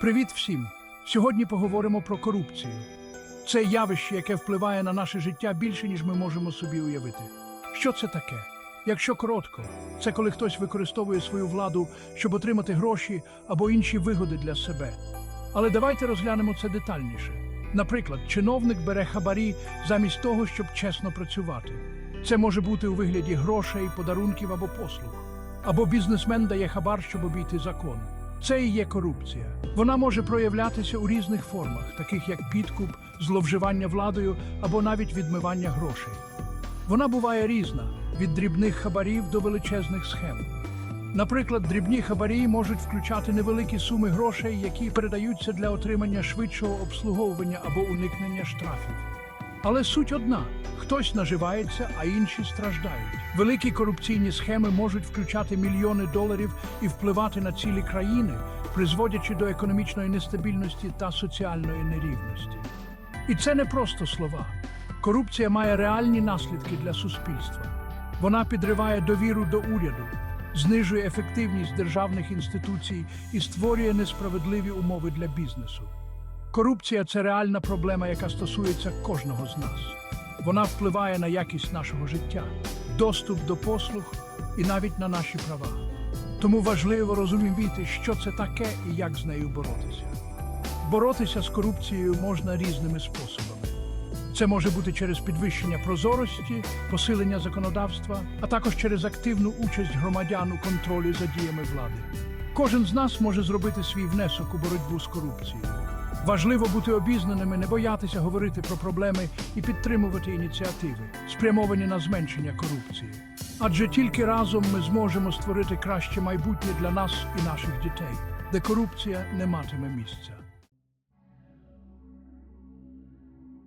Привіт всім! Сьогодні поговоримо про корупцію. Це явище, яке впливає на наше життя більше, ніж ми можемо собі уявити. Що це таке? Якщо коротко, це коли хтось використовує свою владу, щоб отримати гроші або інші вигоди для себе. Але давайте розглянемо це детальніше. Наприклад, чиновник бере хабарі замість того, щоб чесно працювати. Це може бути у вигляді грошей, подарунків або послуг. Або бізнесмен дає хабар, щоб обійти закон. Це і є корупція. Вона може проявлятися у різних формах, таких як підкуп, зловживання владою або навіть відмивання грошей. Вона буває різна від дрібних хабарів до величезних схем. Наприклад, дрібні хабарі можуть включати невеликі суми грошей, які передаються для отримання швидшого обслуговування або уникнення штрафів. Але суть одна: хтось наживається, а інші страждають. Великі корупційні схеми можуть включати мільйони доларів і впливати на цілі країни, призводячи до економічної нестабільності та соціальної нерівності. І це не просто слова. Корупція має реальні наслідки для суспільства. Вона підриває довіру до уряду, знижує ефективність державних інституцій і створює несправедливі умови для бізнесу. Корупція це реальна проблема, яка стосується кожного з нас. Вона впливає на якість нашого життя, доступ до послуг і навіть на наші права. Тому важливо розуміти, що це таке і як з нею боротися. Боротися з корупцією можна різними способами. Це може бути через підвищення прозорості, посилення законодавства, а також через активну участь громадян у контролі за діями влади. Кожен з нас може зробити свій внесок у боротьбу з корупцією. Важливо бути обізнаними, не боятися говорити про проблеми і підтримувати ініціативи, спрямовані на зменшення корупції. Адже тільки разом ми зможемо створити краще майбутнє для нас і наших дітей, де корупція не матиме місця.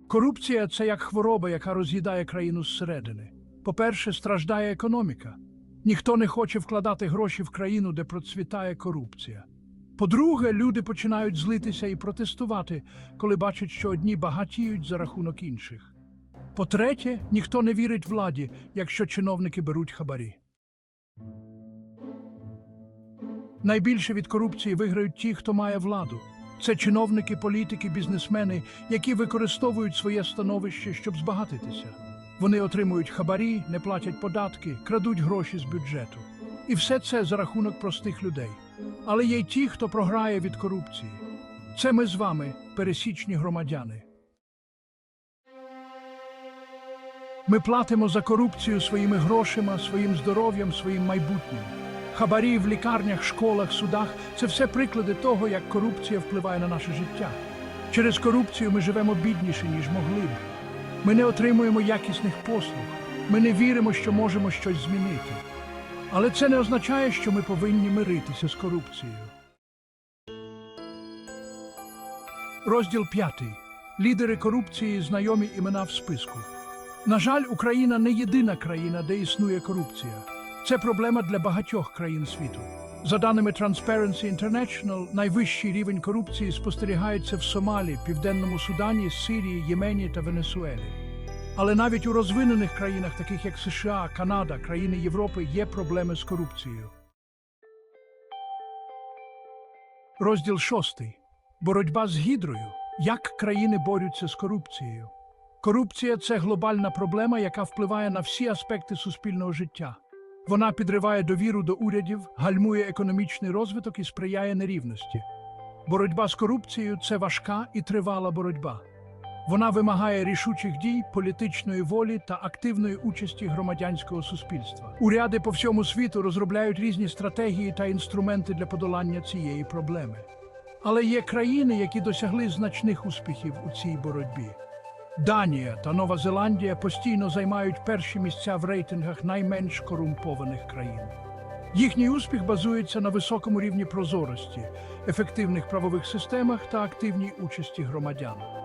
Корупція це як хвороба, яка роз'їдає країну зсередини. По-перше, страждає економіка. Ніхто не хоче вкладати гроші в країну, де процвітає корупція. По-друге, люди починають злитися і протестувати, коли бачать, що одні багатіють за рахунок інших. По-третє, ніхто не вірить владі, якщо чиновники беруть хабарі. Найбільше від корупції виграють ті, хто має владу. Це чиновники, політики, бізнесмени, які використовують своє становище, щоб збагатитися. Вони отримують хабарі, не платять податки, крадуть гроші з бюджету. І все це за рахунок простих людей. Але є й ті, хто програє від корупції. Це ми з вами, пересічні громадяни. Ми платимо за корупцію своїми грошима, своїм здоров'ям, своїм майбутнім. Хабарі в лікарнях, школах, судах це все приклади того, як корупція впливає на наше життя. Через корупцію ми живемо бідніше, ніж могли б. Ми не отримуємо якісних послуг, ми не віримо, що можемо щось змінити. Але це не означає, що ми повинні миритися з корупцією. Розділ 5. Лідери корупції знайомі імена в списку. На жаль, Україна не єдина країна, де існує корупція. Це проблема для багатьох країн світу. За даними Transparency International, найвищий рівень корупції спостерігається в Сомалі, Південному Судані, Сирії, Ємені та Венесуелі. Але навіть у розвинених країнах, таких як США, Канада, країни Європи, є проблеми з корупцією. Розділ 6. Боротьба з гідрою. Як країни борються з корупцією? Корупція це глобальна проблема, яка впливає на всі аспекти суспільного життя. Вона підриває довіру до урядів, гальмує економічний розвиток і сприяє нерівності. Боротьба з корупцією це важка і тривала боротьба. Вона вимагає рішучих дій, політичної волі та активної участі громадянського суспільства. Уряди по всьому світу розробляють різні стратегії та інструменти для подолання цієї проблеми. Але є країни, які досягли значних успіхів у цій боротьбі. Данія та Нова Зеландія постійно займають перші місця в рейтингах найменш корумпованих країн. Їхній успіх базується на високому рівні прозорості, ефективних правових системах та активній участі громадян.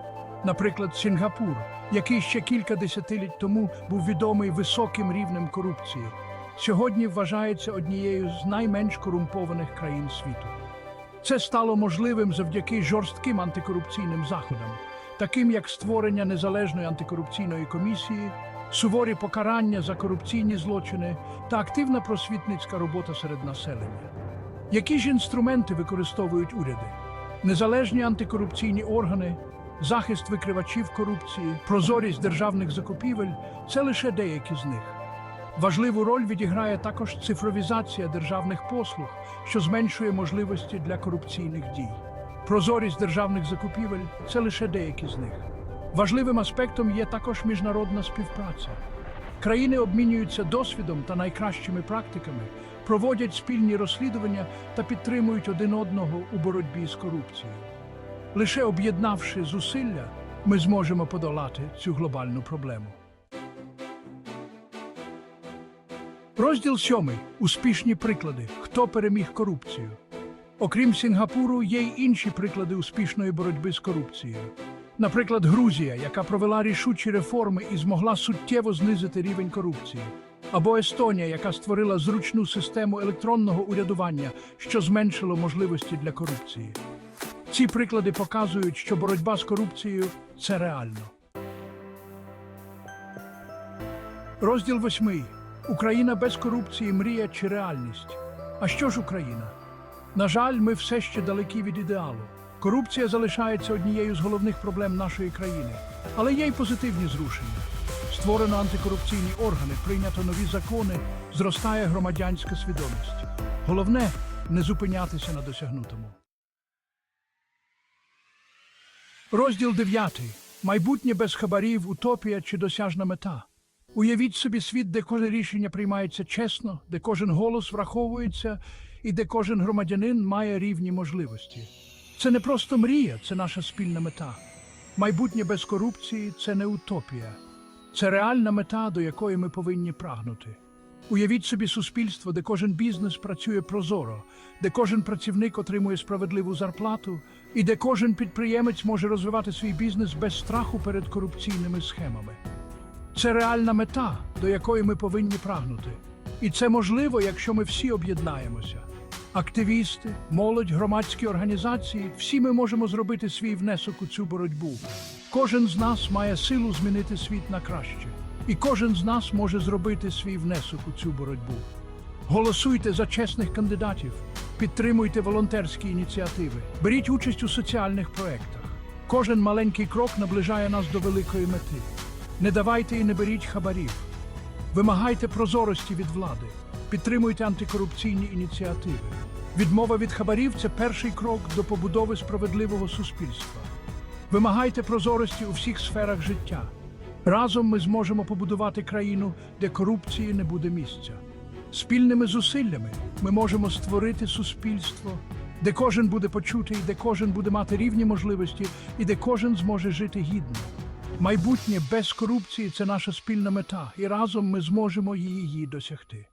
Наприклад, Сінгапур, який ще кілька десятиліть тому був відомий високим рівнем корупції, сьогодні вважається однією з найменш корумпованих країн світу. Це стало можливим завдяки жорстким антикорупційним заходам, таким як створення незалежної антикорупційної комісії, суворі покарання за корупційні злочини та активна просвітницька робота серед населення. Які ж інструменти використовують уряди? Незалежні антикорупційні органи, захист викривачів корупції, прозорість державних закупівель це лише деякі з них. Важливу роль відіграє також цифровізація державних послуг, що зменшує можливості для корупційних дій. Прозорість державних закупівель це лише деякі з них. Важливим аспектом є також міжнародна співпраця. Країни обмінюються досвідом та найкращими практиками, проводять спільні розслідування та підтримують один одного у боротьбі з корупцією. Лише об'єднавши зусилля, ми зможемо подолати цю глобальну проблему. Розділ сьомий. Успішні приклади. Хто переміг корупцію. Окрім Сінгапуру, є й інші приклади успішної боротьби з корупцією. Наприклад, Грузія, яка провела рішучі реформи і змогла суттєво знизити рівень корупції. Або Естонія, яка створила зручну систему електронного урядування, що зменшило можливості для корупції. Ці приклади показують, що боротьба з корупцією це реально. Розділ восьмий. Україна без корупції мрія чи реальність. А що ж Україна? На жаль, ми все ще далекі від ідеалу. Корупція залишається однією з головних проблем нашої країни, але є й позитивні зрушення. Створено антикорупційні органи, прийнято нові закони, зростає громадянська свідомість. Головне не зупинятися на досягнутому. Розділ 9. Майбутнє без хабарів, утопія чи досяжна мета. Уявіть собі світ, де кожне рішення приймається чесно, де кожен голос враховується і де кожен громадянин має рівні можливості. Це не просто мрія, це наша спільна мета. Майбутнє без корупції це не утопія. Це реальна мета, до якої ми повинні прагнути. Уявіть собі суспільство, де кожен бізнес працює прозоро, де кожен працівник отримує справедливу зарплату і де кожен підприємець може розвивати свій бізнес без страху перед корупційними схемами. Це реальна мета, до якої ми повинні прагнути. І це можливо, якщо ми всі об'єднаємося. Активісти, молодь, громадські організації всі ми можемо зробити свій внесок у цю боротьбу. Кожен з нас має силу змінити світ на краще, і кожен з нас може зробити свій внесок у цю боротьбу. Голосуйте за чесних кандидатів, підтримуйте волонтерські ініціативи, беріть участь у соціальних проєктах. Кожен маленький крок наближає нас до великої мети. Не давайте і не беріть хабарів. Вимагайте прозорості від влади, підтримуйте антикорупційні ініціативи. Відмова від хабарів це перший крок до побудови справедливого суспільства. Вимагайте прозорості у всіх сферах життя. Разом ми зможемо побудувати країну, де корупції не буде місця. Спільними зусиллями ми можемо створити суспільство, де кожен буде почутий, де кожен буде мати рівні можливості і де кожен зможе жити гідно. Майбутнє без корупції це наша спільна мета, і разом ми зможемо її досягти.